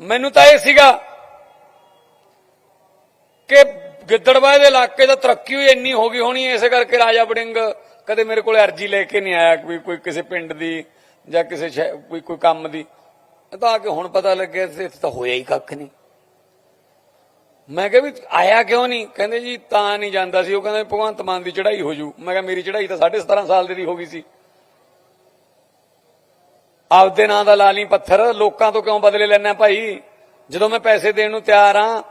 ਮੈਨੂੰ ਤਾਂ ਇਹ ਸੀਗਾ ਕਿ ਗਿੱਦੜਬਾਹ ਦੇ ਇਲਾਕੇ ਦਾ ਤਰੱਕੀ ਹੋਈ, ਇੰਨੀ ਹੋ ਗਈ ਹੋਣੀ, ਇਸੇ ਕਰਕੇ ਰਾਜਾ ਵੜਿੰਗ ਕਦੇ ਮੇਰੇ ਕੋਲ ਅਰਜੀ ਲੈ ਕੇ ਨਹੀਂ ਆਇਆ ਕੋਈ ਕੋਈ ਕਿਸੇ ਪਿੰਡ ਦੀ ਜਾਂ ਕਿਸੇ ਸ਼ਹਿ- ਕੋਈ ਕੋਈ ਕੰਮ ਦੀ। ਇਹ ਤਾਂ ਆ ਕੇ ਹੁਣ ਪਤਾ ਲੱਗਿਆ ਇੱਥੇ ਤਾਂ ਹੋਇਆ ਹੀ ਕੱਖ ਨਹੀਂ। ਮੈਂ ਕਿਹਾ ਵੀ ਆਇਆ ਕਿਉਂ ਨਹੀਂ? ਕਹਿੰਦੇ ਜੀ ਤਾਂ ਨਹੀਂ ਜਾਂਦਾ ਸੀ। ਉਹ ਕਹਿੰਦੇ ਭਗਵੰਤ ਮਾਨ ਦੀ ਚੜ੍ਹਾਈ ਹੋ ਜੂ। ਮੈਂ ਕਿਹਾ ਮੇਰੀ ਚੜ੍ਹਾਈ ਤਾਂ 17.5 ਸਾਲ ਦੀ ਹੋ ਗਈ ਸੀ। ਆਪਦੇ ਨਾਂ ਦਾ ਲਾ ਲਈ ਪੱਥਰ, ਲੋਕਾਂ ਤੋਂ ਕਿਉਂ ਬਦਲੇ ਲੈਣਾ ਭਾਈ? ਜਦੋਂ ਮੈਂ ਪੈਸੇ ਦੇਣ ਨੂੰ ਤਿਆਰ ਆ,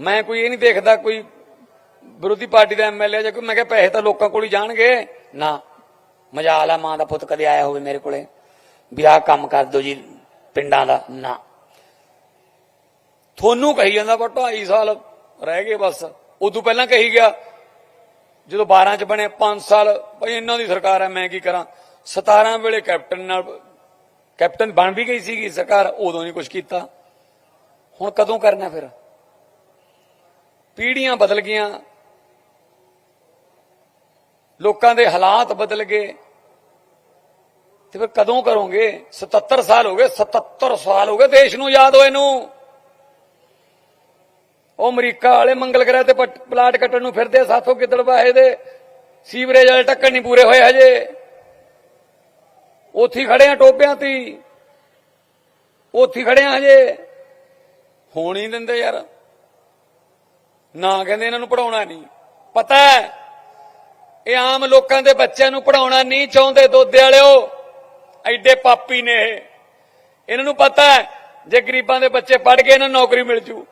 ਮੈਂ ਕੋਈ ਇਹ ਨਹੀਂ ਦੇਖਦਾ ਕੋਈ ਵਿਰੋਧੀ ਪਾਰਟੀ ਦਾ ਐਮਐਲਏ ਜਾਂ ਕੋਈ, ਮੈਂ ਕਿਹਾ ਪੈਸੇ ਤਾਂ ਲੋਕਾਂ ਕੋਲ ਹੀ ਜਾਣਗੇ। ਨਾ, ਮਜਾਲ ਆ, ਮਾਂ ਦਾ ਪੁੱਤ ਕਦੇ ਆਇਆ ਹੋਵੇ ਮੇਰੇ ਕੋਲੇ। ਵੀ ਆਹ ਕੰਮ ਕਰ ਦੋ ਜੀ, ਪਿੰਡਾਂ ਦਾ, ਨਾ। ਤੁਹਾਨੂੰ ਕਹੀ ਜਾਂਦਾ ਪਰ 2.5 ਸਾਲ ਰਹਿ ਗਏ ਬਸ। ਉਦੋਂ ਪਹਿਲਾਂ ਕਹੀ ਗਿਆ, ਜਦੋਂ 12 ਚ ਬਣੇ 5 ਸਾਲ, ਭਈ ਇਹਨਾਂ ਦੀ ਸਰਕਾਰ ਹੈ, ਮੈਂ ਕੀ ਕਰਾਂ? 17 ਵੇਲੇ ਕੈਪਟਨ ਨਾਲ ਕੈਪਟਨ ਬਣ ਵੀ ਗਈ ਸੀਗੀ ਸਰਕਾਰ, ਉਦੋਂ ਨਹੀਂ ਕੁਝ ਕੀਤਾ। ਹੁਣ ਕਦੋਂ ਕਰਨਾ ਫਿਰ? ਪੀੜ੍ਹੀਆਂ ਬਦਲ ਗਈਆਂ। ਲੋਕਾਂ ਦੇ ਹਾਲਾਤ ਬਦਲ ਗਏ। ਤੇ ਫਿਰ ਕਦੋਂ ਕਰੋਗੇ? 77 ਸਾਲ ਹੋ ਗਏ 77 ਸਾਲ ਹੋ ਗਏ, ਦੇਸ਼ ਨੂੰ ਯਾਦ ਹੋਏ ਨੂੰ। ਉਹ ਅਮਰੀਕਾ ਵਾਲੇ ਮੰਗਲ ਗ੍ਰਹਿ ਤੇ ਪਲਾਟ ਕੱਟਣ ਨੂੰ ਫਿਰਦੇ ਸਾਥੋਂ ਗਿੱਦੜ ਬਾਹੇ ਦੇ ਸੀਵਰੇਜ ਵਾਲੇ ਟੱਕਣ ਨਹੀਂ ਪੂਰੇ ਹੋਏ ਹਜੇ। ਉੱਥੇ ਖੜੇ ਆ ਟੋਪਿਆਂ ਤੇ ਉੱਥੇ ਖੜੇ ਆ ਹਜੇ। ਹੋਣ ਹੀ ਦਿੰਦੇ ਯਾਰ। ਨਾ ਕਹਿੰਦੇ ਇਹਨਾਂ ਨੂੰ ਪੜਾਉਣਾ ਨਹੀਂ ਪਤਾ ਹੈ, ਇਹ ਆਮ ਲੋਕਾਂ ਦੇ ਬੱਚਿਆਂ ਨੂੰ ਪੜਾਉਣਾ ਨਹੀਂ ਚਾਹੁੰਦੇ ਦੋਦੇ ਵਾਲਿਓ। ਐਡੇ ਪਾਪੀ ਨੇ ਇਹ। ਇਹਨਾਂ ਨੂੰ ਪਤਾ ਹੈ, ਜੇ ਗਰੀਬਾਂ ਦੇ ਬੱਚੇ ਪੜ ਗਏ, ਇਹਨਾਂ ਨੂੰ ਨੌਕਰੀ ਮਿਲ ਜੂ।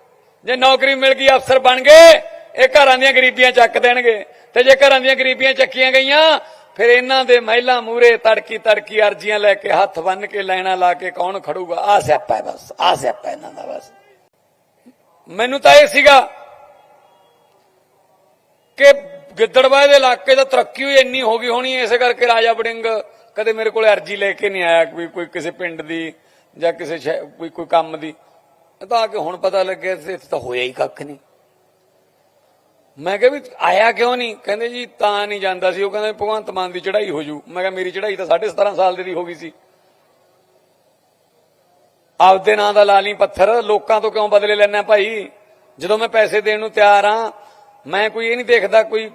ਜੇ ਨੌਕਰੀ ਮਿਲ ਗਈ, ਅਫਸਰ ਬਣ ਗਏ। ਇਹ ਘਰਾਂ ਦੀਆਂ ਗਰੀਬੀਆਂ ਚੱਕ ਦੇਣਗੇ। ਤੇ ਜੇ ਘਰਾਂ ਦੀਆਂ ਗਰੀਬੀਆਂ ਚੱਕੀਆਂ ਗਈਆਂ, ਫਿਰ ਇਹਨਾਂ ਦੇ ਮਹਿਲਾ ਮੂਰੇ ਤੜਕੀ ਤੜਕੀ ਅਰਜ਼ੀਆਂ ਲੈ ਕੇ ਹੱਥ ਬੰਨ ਕੇ ਲੈਣਾ ਲਾ ਕੇ ਕੌਣ ਖੜੂਗਾ? ਆ ਸਿਆਪਾ ਹੈ ਬਸ, ਆ ਸਿਆਪਾ ਇਹਨਾਂ ਦਾ ਬਸ। ਮੈਨੂੰ ਤਾਂ ਇਹ ਸੀਗਾ ਕਿ ਗਿੱਦੜਬਾਹ ਦੇ ਇਲਾਕੇ ਦਾ ਤਰੱਕੀ ਹੋਈ ਇੰਨੀ ਹੋ ਗਈ ਹੋਣੀ, ਇਸੇ ਕਰਕੇ ਰਾਜਾ ਵੜਿੰਗ ਕਦੇ ਮੇਰੇ ਕੋਲ ਅਰਜੀ ਲੈ ਕੇ ਨਹੀਂ ਆਇਆ ਕੋਈ ਕੋਈ ਕਿਸੇ ਪਿੰਡ ਦੀ ਜਾਂ ਕਿਸੇ ਸ਼ਹਿ- ਕੋਈ ਕੋਈ ਕੰਮ ਦੀ। ਇਹ ਤਾਂ ਆ ਕੇ ਹੁਣ ਪਤਾ ਲੱਗਿਆ, ਇੱਥੇ ਤਾਂ ਹੋਇਆ ਹੀ ਕੱਖ ਨਹੀਂ। ਮੈਂ ਕਿਹਾ ਵੀ ਆਇਆ ਕਿਉਂ ਨਹੀਂ? ਕਹਿੰਦੇ ਜੀ ਤਾਂ ਨਹੀਂ ਜਾਂਦਾ ਸੀ। ਉਹ ਕਹਿੰਦੇ ਭਗਵੰਤ ਮਾਨ ਦੀ ਚੜ੍ਹਾਈ ਹੋ ਜੂ। ਮੈਂ ਕਿਹਾ ਮੇਰੀ ਚੜ੍ਹਾਈ ਤਾਂ 17.5 ਸਾਲ ਦੀ ਹੋ ਗਈ ਸੀ। ਆਪਦੇ ਨਾਂ ਦਾ ਲਾ ਲਈ ਪੱਥਰ, ਲੋਕਾਂ ਤੋਂ ਕਿਉਂ ਬਦਲੇ ਲੈਣਾ ਭਾਈ? ਜਦੋਂ ਮੈਂ ਪੈਸੇ ਦੇਣ ਨੂੰ ਤਿਆਰ ਆ, ਮੈਂ ਕੋਈ ਇਹ ਨਹੀਂ ਦੇਖਦਾ ਕੋਈ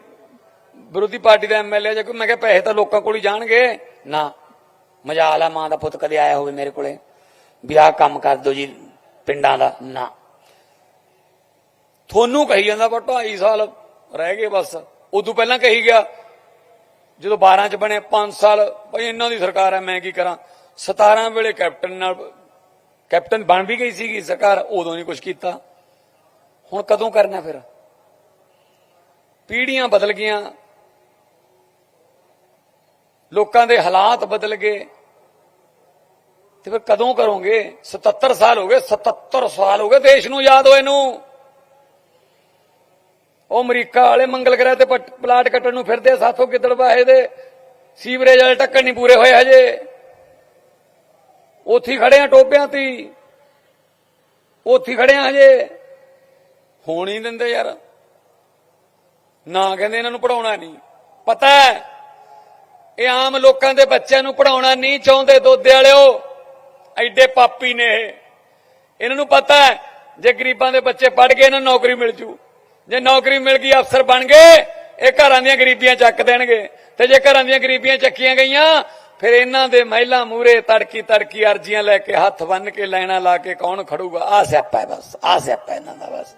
ਵਿਰੋਧੀ ਪਾਰਟੀ ਦਾ ਐਮਐਲਏ ਜਾਂ ਕੋਈ। ਮੈਂ ਕਿਹਾ ਪੈਸੇ ਤਾਂ ਲੋਕਾਂ ਕੋਲ ਹੀ ਜਾਣਗੇ। ਨਾ, ਮਜਾਲ ਆ ਮਾਂ ਦਾ ਪੁੱਤ ਕਦੇ ਆਇਆ ਹੋਵੇ ਮੇਰੇ ਕੋਲੇ। ਵੀ ਆਹ ਕੰਮ ਕਰ ਦੋ ਜੀ ਪਿੰਡਾਂ ਦਾ। ਨਾ। ਤੁਹਾਨੂੰ ਕਹੀ ਜਾਂਦਾ ਪਰ 2.5 ਸਾਲ ਰਹਿ ਗਏ ਬਸ। ਉਦੋਂ ਪਹਿਲਾਂ ਕਹੀ ਗਿਆ, ਜਦੋਂ 12 ਚ ਬਣੇ 5 ਸਾਲ ਭਈ ਇਹਨਾਂ ਦੀ ਸਰਕਾਰ ਹੈ, ਮੈਂ ਕੀ ਕਰਾਂ? 17 ਵੇਲੇ ਕੈਪਟਨ ਨਾਲ, ਕੈਪਟਨ ਬਣ ਵੀ ਗਈ ਸੀਗੀ ਸਰਕਾਰ, ਉਦੋਂ ਨਹੀਂ ਕੁਝ ਕੀਤਾ। ਹੁਣ ਕਦੋਂ ਕਰਨਾ ਫਿਰ? ਪੀੜ੍ਹੀਆਂ ਬਦਲ ਗਈਆਂ। ਲੋਕਾਂ ਦੇ ਹਾਲਾਤ ਬਦਲ ਗਏ। ਤੇ ਫਿਰ ਕਦੋਂ ਕਰੋਗੇ? 77 ਸਾਲ ਹੋ ਗਏ 77 ਸਾਲ ਹੋ ਗਏ, ਦੇਸ਼ ਨੂੰ ਯਾਦ ਹੋਏ ਨੂੰ। ਉਹ ਅਮਰੀਕਾ ਵਾਲੇ ਮੰਗਲ ਗ੍ਰਹਿ ਤੇ ਪਲਾਟ ਕੱਟਣ ਨੂੰ ਫਿਰਦੇ ਸਾਥੋਂ ਗਿੱਦੜ ਬਾਹੇ ਦੇ? ਸੀਵਰੇਜ ਵਾਲੇ ਟੱਕਣ ਨਹੀਂ ਪੂਰੇ ਹੋਏ ਹਜੇ। ਉੱਥੇ ਖੜੇ ਆ ਟੋਪਿਆਂ ਤੇ ਉੱਥੇ ਖੜੇ ਆ ਹਜੇ। ਹੋਣ ਹੀ ਦਿੰਦੇ ਯਾਰ। ਨਾ ਕਹਿੰਦੇ ਇਹਨਾਂ ਨੂੰ ਪੜਾਉਣਾ ਨਹੀਂ ਪਤਾ ਹੈ, ਇਹ ਆਮ ਲੋਕਾਂ ਦੇ ਬੱਚਿਆਂ ਨੂੰ ਪੜਾਉਣਾ ਨਹੀਂ ਚਾਹੁੰਦੇ ਦੋਦੇ ਵਾਲਿਓ। ਐਡੇ ਪਾਪੀ ਨੇ ਇਹਨਾਂ ਨੂੰ ਪਤਾ ਹੈ, ਜੇ ਗਰੀਬਾਂ ਦੇ ਬੱਚੇ ਪੜ ਗਏ ਇਹਨਾਂ ਨੂੰ ਨੌਕਰੀ ਮਿਲ ਜੂ। ਜੇ ਨੌਕਰੀ ਮਿਲ ਗਈ, ਅਫਸਰ ਬਣ ਗਏ, ਇਹ ਘਰਾਂ ਦੀਆਂ ਗਰੀਬੀਆਂ ਚੱਕ ਦੇਣਗੇ। ਤੇ ਜੇ ਘਰਾਂ ਦੀਆਂ ਗਰੀਬੀਆਂ ਚੱਕੀਆਂ ਗਈਆਂ, ਫਿਰ ਇਹਨਾਂ ਦੇ ਮਹਿਲਾ ਮੂਰੇ ਤੜਕੀ ਤੜਕੀ ਅਰਜ਼ੀਆਂ ਲੈ ਕੇ ਹੱਥ ਬੰਨ ਕੇ ਲੈਣਾ ਲਾ ਕੇ ਕੌਣ ਖੜੂਗਾ? ਆ ਸਿਆਪਾ ਬਸ ਆ ਸਿਆਪਾ ਇਹਨਾਂ ਦਾ ਬਸ।